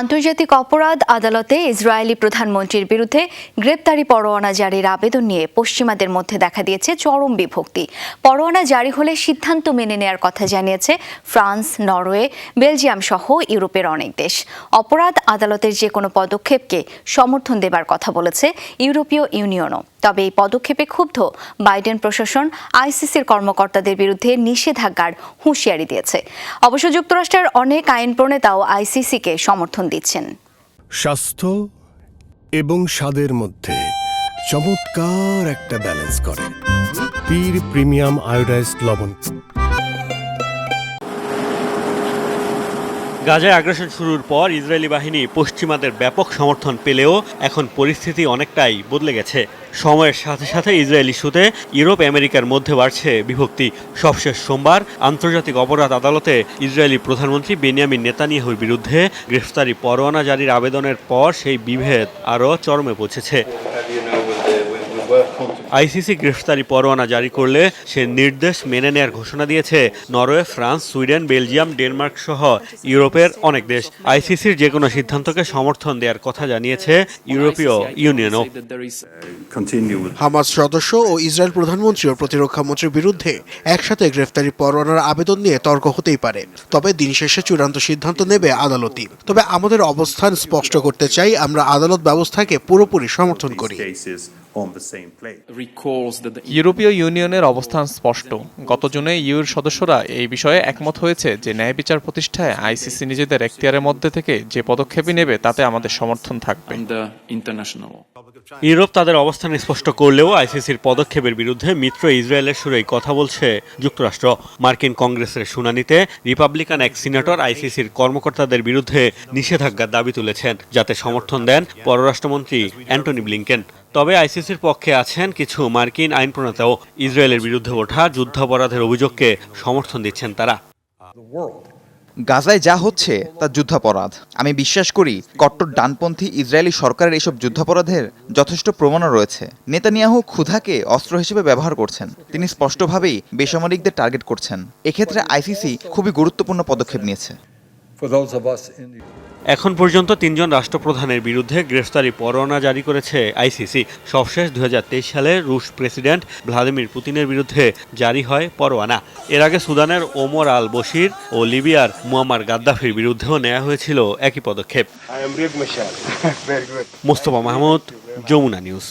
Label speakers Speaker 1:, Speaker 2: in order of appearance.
Speaker 1: আন্তর্জাতিক অপরাধ আদালতে ইসরায়েলি প্রধানমন্ত্রীর বিরুদ্ধে গ্রেপ্তারি পরোয়ানা জারির আবেদন নিয়ে পশ্চিমাদের মধ্যে দেখা দিয়েছে চরম বিভক্তি পরোয়ানা জারি হলে সিদ্ধান্ত মেনে নেয়ার কথা জানিয়েছে ফ্রান্স নরওয়ে বেলজিয়াম সহ ইউরোপের অনেক দেশ অপরাধ আদালতের যে কোনো পদক্ষেপকে সমর্থন দেবার কথা বলেছে ইউরোপীয় ইউনিয়নও তবে এই পদক্ষেপে ক্ষুব্ধ বাইডেন প্রশাসন আইসিসির কর্মকর্তাদের বিরুদ্ধে নিষেধাজ্ঞার হুঁশিয়ারি দিয়েছে অবশ্য যুক্তরাষ্ট্রের অনেক আইন প্রণেতাও আইসিসিকে সমর্থন দিচ্ছেন
Speaker 2: স্বাস্থ্য এবং স্বাদের মধ্যে চমৎকার একটা ব্যালেন্স করে পীর প্রিমিয়াম আয়োডাইজড লবণ
Speaker 3: গাজায় আগ্রাসন শুরুর পর ইসরায়েলি বাহিনী পশ্চিমাদের ব্যাপক সমর্থন পেলেও এখন পরিস্থিতি অনেকটাই বদলে গেছে সময়ের সাথে সাথে ইসরায়েল ইস্যুতে ইউরোপ আমেরিকার মধ্যে বাড়ছে বিভক্তি সবশেষ সোমবার আন্তর্জাতিক অপরাধ আদালতে ইসরায়েলি প্রধানমন্ত্রী বেনিয়ামিন নেতানিয়াহুর বিরুদ্ধে গ্রেফতারি পরোয়ানা জারির আবেদনের পর সেই বিভেদ আরও চরমে পৌঁছেছে আইসিসি গ্রেফতারি পরোয়ানা জারি করলে সে নির্দেশ মেনে নেয়ার ঘোষণা দিয়েছে Norway France Sweden Belgium Denmark সহ ইউরোপের অনেক দেশ আইসিসির যে কোনো সিদ্ধান্তকে সমর্থন দেওয়ার কথা জানিয়েছে ইউরোপীয় ইউনিয়নও
Speaker 4: হামাস সদস্য ও ইসরায়েল প্রধানমন্ত্রী ও প্রতিরক্ষা মন্ত্রীর বিরুদ্ধে একসাথে গ্রেফতারি পরোয়ানার আবেদন নিয়ে তর্ক হতেই পারে তবে দিন শেষে চূড়ান্ত সিদ্ধান্ত নেবে আদালতই তবে আমাদের অবস্থান স্পষ্ট করতে চাই আমরা আদালত ব্যবস্থাকে পুরোপুরি সমর্থন করি
Speaker 5: ইউরোপীয় ইউনিয়নের অবস্থান স্পষ্ট গত জুনে ইউর সদস্যরা এই বিষয়ে একমত হয়েছে যে ন্যায় বিচার প্রতিষ্ঠায় আইসিসি নিজেদের এখতিয়ারের মধ্যে থেকে যে পদক্ষেপই নেবে তাতে আমাদের সমর্থন থাকবে
Speaker 3: ইউরোপ তাদের অবস্থান স্পষ্ট করলেও আইসিসির পদক্ষেপের বিরুদ্ধে মিত্র ইসরায়েলের সুরেই কথা বলছে যুক্তরাষ্ট্র মার্কিন কংগ্রেসের শুনানিতে রিপাবলিকান এক সিনেটর আইসিসির কর্মকর্তাদের বিরুদ্ধে নিষেধাজ্ঞার দাবি তুলেছেন যাতে সমর্থন দেন পররাষ্ট্রমন্ত্রী অ্যান্টনি ব্লিঙ্কেন তবে আইসিসির পক্ষে আছেন কিছু মার্কিন আইন প্রণেতাও ইসরায়েলের বিরুদ্ধে ওঠা যুদ্ধাপরাধের অভিযোগকে সমর্থন দিচ্ছেন তারা
Speaker 6: গাজায় যা হচ্ছে তা যুদ্ধাপরাধ আমি বিশ্বাস করি কট্টর ডানপন্থী ইসরায়েলি সরকারের এসব যুদ্ধাপরাধের যথেষ্ট প্রমাণও রয়েছে নেতানিয়াহু ক্ষুধাকে অস্ত্র হিসেবে ব্যবহার করছেন তিনি স্পষ্টভাবেই বেসামরিকদের টার্গেট করছেন এক্ষেত্রে আইসিসি খুবই গুরুত্বপূর্ণ পদক্ষেপ নিয়েছে
Speaker 3: এখন পর্যন্ত তিনজন রাষ্ট্রপ্রধানের বিরুদ্ধে গ্রেফতারি পরোয়ানা জারি করেছে আইসিসি সবশেষ দু সালে রুশ প্রেসিডেন্ট ভ্লাদিমির পুতিনের বিরুদ্ধে জারি হয় পরোয়ানা এর আগে সুদানের ওমর আল বশির ও লিবিয়ার মুয়াম্মার গাদ্দাফির বিরুদ্ধেও নেওয়া হয়েছিল একই পদক্ষেপ
Speaker 7: মোস্তফা মাহমুদ যমুনা নিউজ